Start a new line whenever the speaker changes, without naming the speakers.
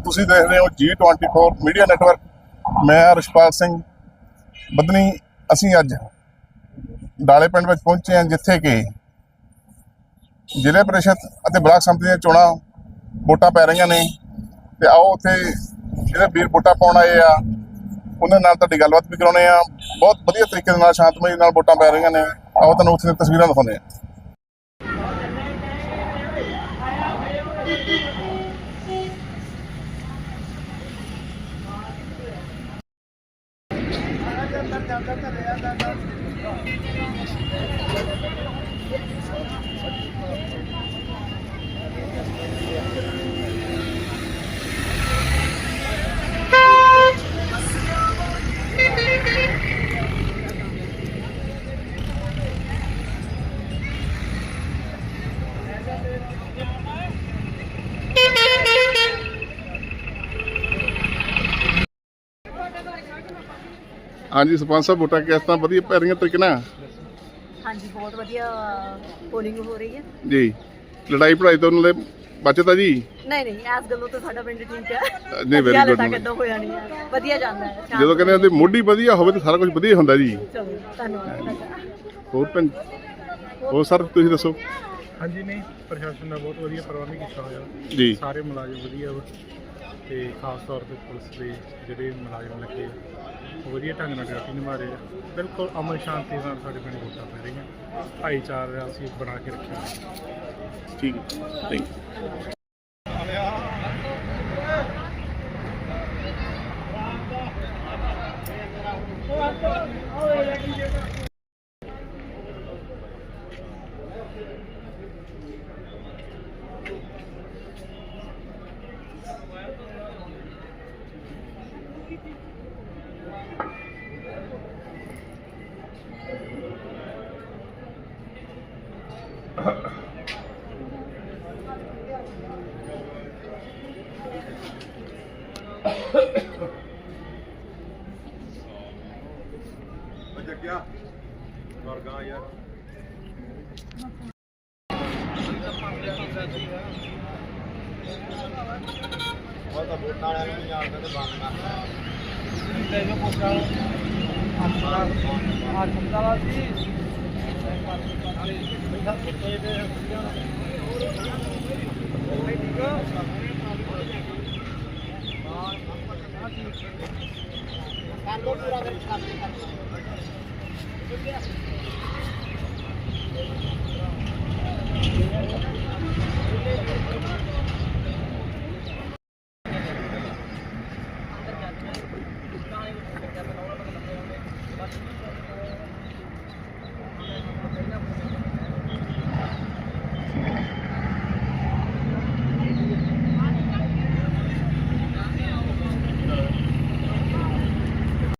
ਤੁਸੀਂ ਦੇਖ ਰਹੇ ਹੋ G24 ਮੀਡੀਆ ਨੈਟਵਰਕ ਮੈਂ ਰਿਸ਼ਪਾਲ ਸਿੰਘ। ਬਦਨੀ ਅਸੀਂ ਅੱਜ ਡਾਲੇ ਪਿੰਡ ਵਿੱਚ ਪਹੁੰਚੇ ਹਾਂ, ਜਿੱਥੇ ਕਿ ਜ਼ਿਲ੍ਹਾ ਪ੍ਰੀਸ਼ਦ ਅਤੇ ਬਲਾਕ ਸੰਮਤੀ ਦੀਆਂ ਚੋਣਾਂ ਵੋਟਾਂ ਪੈ ਰਹੀਆਂ ਨੇ। ਤੇ ਆਓ ਉੱਥੇ ਜਿਹੜੇ ਵੀਰ ਵੋਟਾਂ ਪਾਉਣ ਆਏ ਆ, ਉਹਨਾਂ ਨਾਲ ਤੁਹਾਡੀ ਗੱਲਬਾਤ ਵੀ ਕਰਾਉਣੇ ਆ ਬਹੁਤ ਵਧੀਆ ਤਰੀਕੇ ਦੇ ਨਾਲ, ਸ਼ਾਂਤਮਈ ਨਾਲ ਵੋਟਾਂ ਪੈ ਰਹੀਆਂ ਨੇ। ਆਓ ਤੁਹਾਨੂੰ ਉੱਥੇ ਦੀਆਂ ਤਸਵੀਰਾਂ ਦਿਖਾਉਂਦੇ ਆ 等等等等等啊！等。ਹਾਂਜੀ ਸਰਪੰਚ ਸਾਹਿਬ ਵੋਟਾਂ ਕਿਸ ਤਰ੍ਹਾਂ? ਵਧੀਆ ਪੈ ਰਹੀਆਂ ਤਰੀਕੇ ਨਾਲ?
ਹਾਂਜੀ ਬਹੁਤ ਵਧੀਆ ਪੋਲਿੰਗ ਹੋ ਰਹੀ ਹੈ।
ਜੀ। ਲੜਾਈ ਪੜਾਈ ਤੋਂ ਨਾਲੇ ਬਚਦਾ ਜੀ?
ਨਹੀਂ ਨਹੀਂ ਇਸ ਗੱਲੋਂ ਤਾਂ ਸਾਡਾ ਪਿੰਡ ਠੀਕ ਹੈ।
ਨਹੀਂ, ਤੱਕ very ਏਦਾਂ
ਹੋਇਆ ਨਹੀਂ ਹੈ। ਵਧੀਆ ਜਾਂਦਾ ਹੈ ਜਦੋਂ ਕਹਿੰਦੇ ਹੁੰਦੇ ਮੋਢੀ
ਵਧੀਆ ਹੋਵੇ ਤਾਂ ਸਾਰਾ ਕੁਝ ਵਧੀਆ ਹੁੰਦਾ ਜੀ।
ਚਲੋ ਧੰਨਵਾਦ
ਹੋਰ ਪਿੰਡ
ਹੋਰ
ਸਰ ਤੁਸੀਂ ਦੱਸੋ?
ਹਾਂਜੀ ਨਹੀਂ ਪ੍ਰਸ਼ਾਸਨ ਦਾ ਬਹੁਤ ਵਧੀਆ ਪ੍ਰਬੰਧ ਕੀਤਾ ਹੋਇਆ।
ਜੀ।
ਸਾਰੇ ਮੁਲਾਜ਼ਮ ਵਧੀਆ ਤੇ ਖਾਸ ਤੌਰ ਤੇ ਪੁਲਿਸ ਦੇ ਜਿਹੜੇ ਮੁਲਾਜ਼ਮ ਲੱਗੇ ਆ, ਵਧੀਆ ਢੰਗ ਨਾਲ ਡਿਊਟੀ ਨਿਭਾ ਰਹੇ ਆ ਬਿਲਕੁਲ ਅਮਨ ਸ਼ਾਂਤੀ ਨਾਲ ਸਾਡੇ ਪਿੰਡ ਵੋਟਾਂ ਪੈ ਰਹੀਆਂ ਭਾਈਚਾਰਾ ਅਸੀਂ ਬਣਾ ਕੇ ਰੱਖਿਆ
ਠੀਕ thank you Oh, yeah, yeah, yeah. ਜੱਗਿਆ ਵਰਗਾ ਯਾਰ। ਉਹ ਤਾਂ ਬੋਲਣ ਵਾਲਿਆਂ ਨੂੰ ਜਾਣਦੇ ਤੇ ਬੰਦ ਕਰ ਤੇ ਜੋ ਕੋਕਾ ਆਪਣਾ ਆ ਚੰਦਾ ਵਾ ਸੀ। ਨਾਲੇ ਬੈਠਾ ਕੁੱਤੇ ਦੇ la locura del camino.